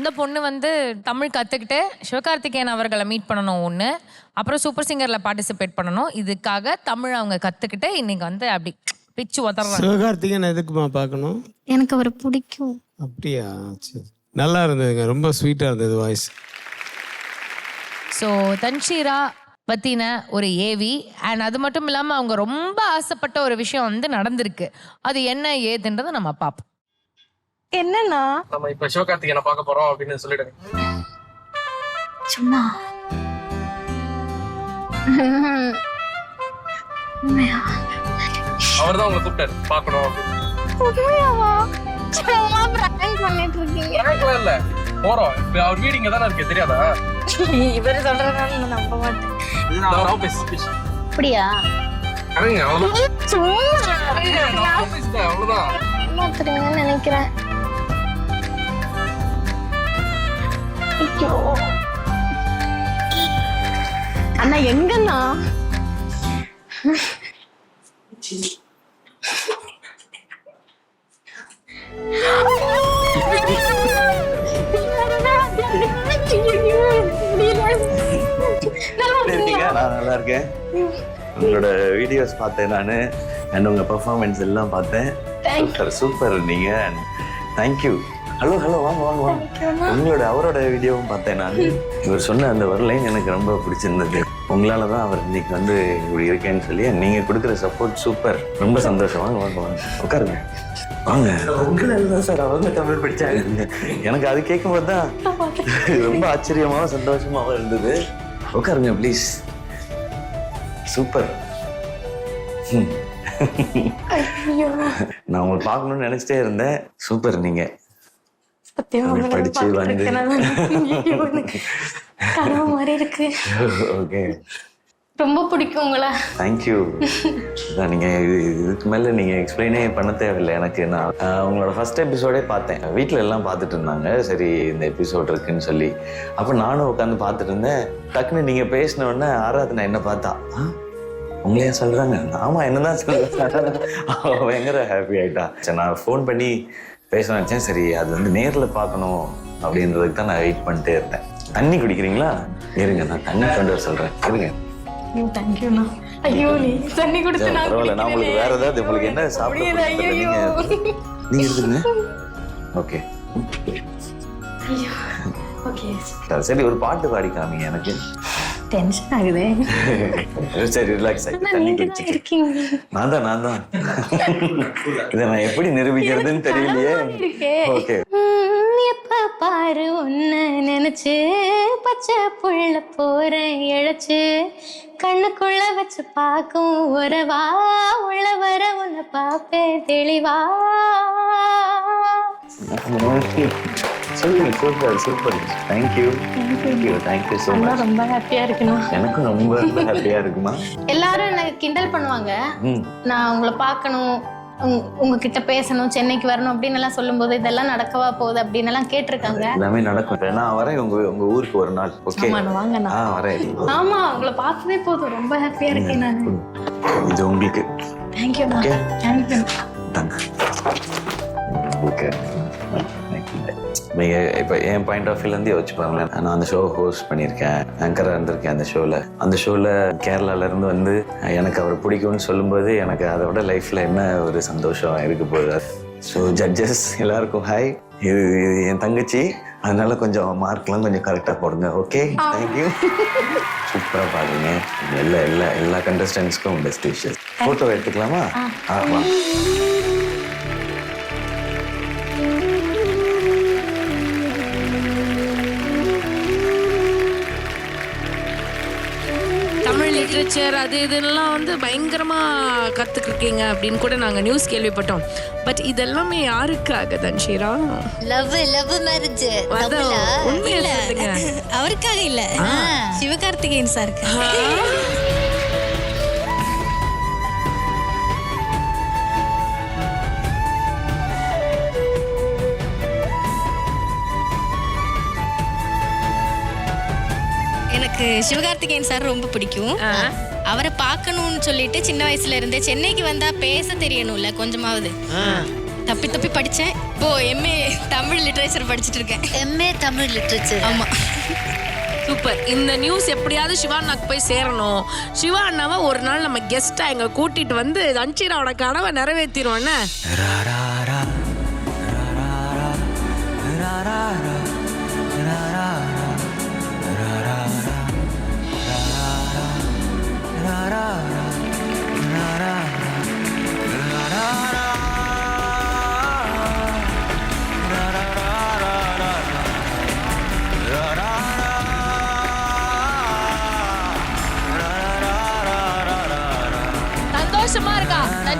இந்த பொண்ணு வந்து தமிழ் கற்றுக்கிட்டு சிவகார்த்திகேயன் அவர்களை மீட் பண்ணணும் ஒன்று அப்புறம் சூப்பர் சிங்கரில் பார்ட்டிசிபேட் பண்ணணும். இதுக்காக தமிழ் அவங்க கற்றுக்கிட்டு இன்னைக்கு வந்து அப்படி பிச்சு உதறாங்க சிவகார்த்திகேயன் எதுக்குமா பார்க்கணும்? எனக்கு அவரை பிடிக்கும். அப்படியா? சரி. நல்லா இருந்ததுங்க. ரொம்ப ஸ்வீட்டாக இருந்தது வாய்ஸ் ஸோ தன்ஷீரா பற்றின ஒரு ஏவி அண்ட் அது மட்டும் இல்லாமல் அவங்க ரொம்ப ஆசைப்பட்ட ஒரு விஷயம் வந்து நடந்திருக்கு. அது என்ன ஏதுன்றதை நம்ம பார்ப்போம். என்னன்னா நம்ம இப்ப சிவகார்த்திகேயனை பார்க்க போறோம் அப்படின்னு சொல்லிடுங்க. சும்மா. அவர் தான் உங்களை கூப்பிட்டாரு. அப்படின்னு. உண்மையாவா? சும்மா பிராங்க் பண்ணிட்டு இருக்கீங்க எனக்குலாம் இல்ல. போறோம். இப்ப அவர் வீடு இங்க தானே இருக்கு தெரியாதா? இவர் சொல்றதுனால நான் நம்ப மாட்டேன். இந்த அவர் ஆபீஸ் அப்படியா? அவ்வளவுதான். சும்மா. ஆபீஸ் தான் அவ்வளவுதான். நினைக்கிறேன். அண்ணா எங்கண்ணா? நான் நல்லா இருக்கேன். உங்களோட வீடியோஸ் பார்த்தேன் நான். அண்ட் உங்க பெர்ஃபார்மன்ஸ் எல்லாம் பார்த்தேன். சூப்பர் சூப்பர் நீங்க. தேங்க்யூ ஹலோ ஹலோ வாங்க வாங்க வாங்க. உங்களோட அவரோட வீடியோவும் பார்த்தேன் நான். இவர் சொன்ன அந்த ஒரு லைன் எனக்கு ரொம்ப பிடிச்சிருந்தது. உங்களால தான் அவர் இன்னைக்கு வந்து இப்படி இருக்கேன்னு சொல்லி நீங்க கொடுக்குற சப்போர்ட் சூப்பர் ரொம்ப சந்தோஷம். வாங்க வாங்க வாங்க. உட்காருங்க. வாங்க. உங்களால தான் சார் அவங்க தமிழ் படிச்சாங்க. எனக்கு அது கேட்கும்போது தான் ரொம்ப ஆச்சரியமாவும் சந்தோஷமாவும் இருந்தது. உட்காருங்க ப்ளீஸ் சூப்பர் ம். ஐயோ. நான் உங்களை பார்க்கணும்னு நினைச்சிட்டே இருந்தேன். சூப்பர் நீங்க. சத்தியமா அப்படி உங்களை படிச்சு வந்து. கனவு மாதிரி இருக்கு. ஓகே. ரொம்ப பிடிக்கும் உங்களை. தேங்க்யூ அதான் நீங்க இது- இதுக்கு மேல நீங்க எக்ஸ்பிளைனே பண்ண தேவையில்லை எனக்கு. நான் உங்களோட ஃபர்ஸ்ட் எபிசோடே பார்த்தேன். வீட்ல எல்லாம் பார்த்துட்டு இருந்தாங்க. சரி இந்த எபிசோட் இருக்குன்னு சொல்லி. அப்ப நானும் உட்காந்து பார்த்துட்டு இருந்தேன். டக்குன்னு நீங்க பேசின உடனே ஆராதனை என்ன பார்த்தா "ஆ, உங்களையா சொல்றாங்க? ஆமா என்னதான் சொல்றேன் பயங்கர ஹாப்பி ஆயிட்டா. சரி நான் ஃபோன் பண்ணி பேச நினைச்சேன். சரி அது வந்து நேர்ல பார்க்கணும் அப்படின்றதுக்கு தான் நான் வெயிட் பண்ணிட்டே இருந்தேன். தண்ணி குடிக்கிறீங்களா? இருங்க நான் தண்ணி கொண்டு வர சொல்றேன். இருங்க. தேங்க்யூண்ணா ஐயோ நீ தண்ணி கொடுத்து நான் பரவாயில்ல நான் உங்களுக்கு வேற ஏதாவது உங்களுக்கு என்ன சாப்பிட. நீங்க நீங்க எடுத்துங்க ஓகே ஐயோ. ஓகே சரி ஒரு பாட்டு பாடி காமிங்க எனக்கு. டென்ஷன் ஆகுதே. சரி ரிலாக்ஸ் நான் தான் நான் தான் இதை நான் எப்படி நிரூபிக்கிறதுன்னு தெரியலையே. ஓகே. எப்ப பாரு உன்னை நினைச்சு பச்சை புள்ள போறேன் இழைச்சு கண்ணுக்குள்ள வச்சு பார்க்கும் உறவா? உள்ள வர உன்னை பார்ப்பேன் தெளிவா? சொல்லுங்க super super. Thank you thank you thank you so much ரொம்ப ஹாப்பியா இருக்குண்ணா எனக்கும் ரொம்ப ரொம்ப ஹாப்பியா இருக்குமா? எல்லாரும் எனக்கு கிண்டல் பண்ணுவாங்க. நான் உங்களை பார்க்கணும் உங்க- உங்ககிட்ட பேசணும் சென்னைக்கு வரணும் அப்படின்னு எல்லாம் சொல்லும்போது இதெல்லாம் நடக்கவா போகுது அப்படின்னு எல்லாம் கேட்டிருக்காங்க. எல்லாமே நடக்கும். நான் வரேன். உங்க உங்க ஊருக்கு ஒரு நாள். ஓகே ஆ வரேன். ஆமா உங்களை பார்த்ததே போதும். ரொம்ப ஹாப்பியா இருக்கேன் நான். இது உங்களுக்கு. Okay. தேங்க்யூ தாங்க ஓகே இப்போ என் பாயிண்ட் ஆஃப் வியூலேருந்து யோசிச்சு பாருங்களேன். நான் அந்த ஷோ ஹோஸ்ட் பண்ணியிருக்கேன் ஆங்கராக இருந்திருக்கேன் அந்த ஷோவில் அந்த ஷோவில் கேரளால இருந்து வந்து எனக்கு அவர் பிடிக்கும்னு சொல்லும்போது எனக்கு அதை விட லைஃப்பில் என்ன ஒரு சந்தோஷம் இருக்க போகுது? ஸோ ஜட்ஜஸ் எல்லாருக்கும் ஹாய் இது இது என் தங்கச்சி. அதனால கொஞ்சம் மார்க்லாம் கொஞ்சம் கரெக்டாக போடுங்க ஓகே தேங்க்யூ சூப்பராக பாருங்க எல்லா எல்லா எல்லா கண்டஸ்டன்ஸ்க்கும் பெஸ்ட் விஷஸ் ஃபோட்டோ எடுத்துக்கலாமா? ஆ. தமிழ் லிட்ரேச்சர் அது இதுலாம் வந்து பயங்கரமா கத்துக்கிருக்கீங்க அப்படின்னு கூட நாங்க நியூஸ் கேள்விப்பட்டோம். பட் இதெல்லாமே யாருக்காக தன்ஷீரா லவ் லவ் மேரேஜ் அதான், உண்மையை சொல்லுங்க. அவருக்காக இல்ல. சிவகார்த்திகேயன் சாருக்கு. எனக்கு சிவகார்த்திகேயன் சார் ரொம்ப பிடிக்கும். அவரை பார்க்கணும்னு சொல்லிட்டு சின்ன வயசுல இருந்தே சென்னைக்கு வந்தா பேச தெரியணும்ல கொஞ்சமாவது. தப்பி தப்பி படிச்சேன். இப்போ எம்ஏ தமிழ் லிட்ரேச்சர் படிச்சுட்டு இருக்கேன். எம்ஏ தமிழ் லிட்ரேச்சர் ஆமா. சூப்பர். இந்த நியூஸ் எப்படியாவது சிவா அண்ணாக்கு போய் சேரணும். சிவா அண்ணாவை ஒரு நாள் நம்ம கெஸ்டா இங்க கூட்டிட்டு வந்து அன்ஷீராவோட கனவை நிறைவேற்றிடுவோன்னு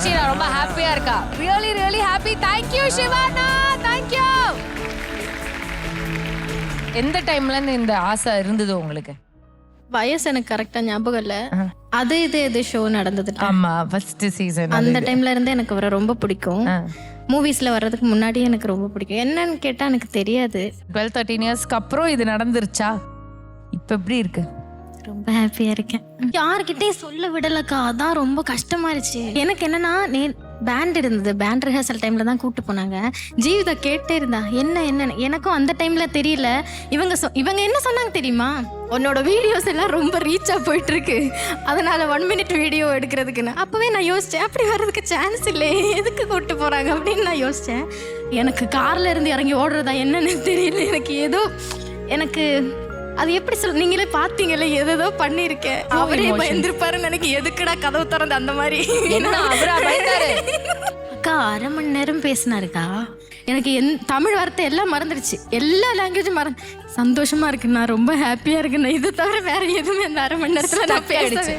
இருக்கா தன்ஷீரா ரொம்ப ஹாப்பியா இருக்கா? Really really happy thank you Siwana thank you எந்த டைம்ல இருந்து இந்த ஆசை இருந்தது உங்களுக்கு? வயசு எனக்கு கரெக்டா ஞாபகம் இல்ல. அது இது இது ஷோ நடந்தது. ஆமா ஃபர்ஸ்ட் சீசன் அந்த டைம்ல இருந்து எனக்கு அவரை ரொம்ப பிடிக்கும். மூவிஸ்ல வர்றதுக்கு முன்னாடி எனக்கு ரொம்ப பிடிக்கும். என்னன்னு கேட்டா எனக்கு தெரியாது. டுவெல் தேர்ட்டீன் இயர்ஸ்க்கு அப்புறம் இது நடந்துருச்சா? இப்ப எப்படி இருக்கு? ரொம்ப ஹாப்பியா இருக்கேன். யாருக்கிட்டே சொல்ல விடலக்கா. அதான் ரொம்ப கஷ்டமா இருந்துச்சு எனக்கு என்னன்னா நே பேண்ட் இருந்தது. பேண்ட் ரிஹர்சல் டைம்ல தான் கூட்டு போனாங்க. ஜீவிதா கேட்டே இருந்தா என்ன என்ன எனக்கும் அந்த டைம்ல தெரியல. இவங்க சொ- இவங்க என்ன சொன்னாங்க தெரியுமா? உன்னோட வீடியோஸ் எல்லாம் ரொம்ப ரீச்சா போயிட்டு இருக்கு அதனால ஒன் மினிட் வீடியோ எடுக்கிறதுக்குன்னு. அப்பவே நான் யோசிச்சேன் அப்படி வர்றதுக்கு சான்ஸ் இல்லை. எதுக்கு கூட்டு போறாங்க? அப்படின்னு நான் யோசிச்சேன். எனக்கு கார்ல இருந்து இறங்கி ஓடுறதா என்னன்னு தெரியல. எனக்கு ஏதோ எனக்கு அது எப்படி சொல் நீங்களே பாத்தீங்கல்ல எதோ பண்ணிருக்கேன் அவரே பயந்துருப்பாருன்னு எனக்கு எதுக்குடா கதவு திறந்து அந்த மாதிரி? அக்கா அரை மணி நேரம் பேசினாருக்கா? எனக்கு என் தமிழ் வார்த்தை எல்லாம் மறந்துடுச்சு எல்லா லாங்குவேஜும் மறந்து சந்தோஷமா இருக்கு நான் ரொம்ப ஹாப்பியா இருக்கு நான் இது தவிர வேற எதுவுமே அந்த அரை மணி நேரத்துல நான். பேசவே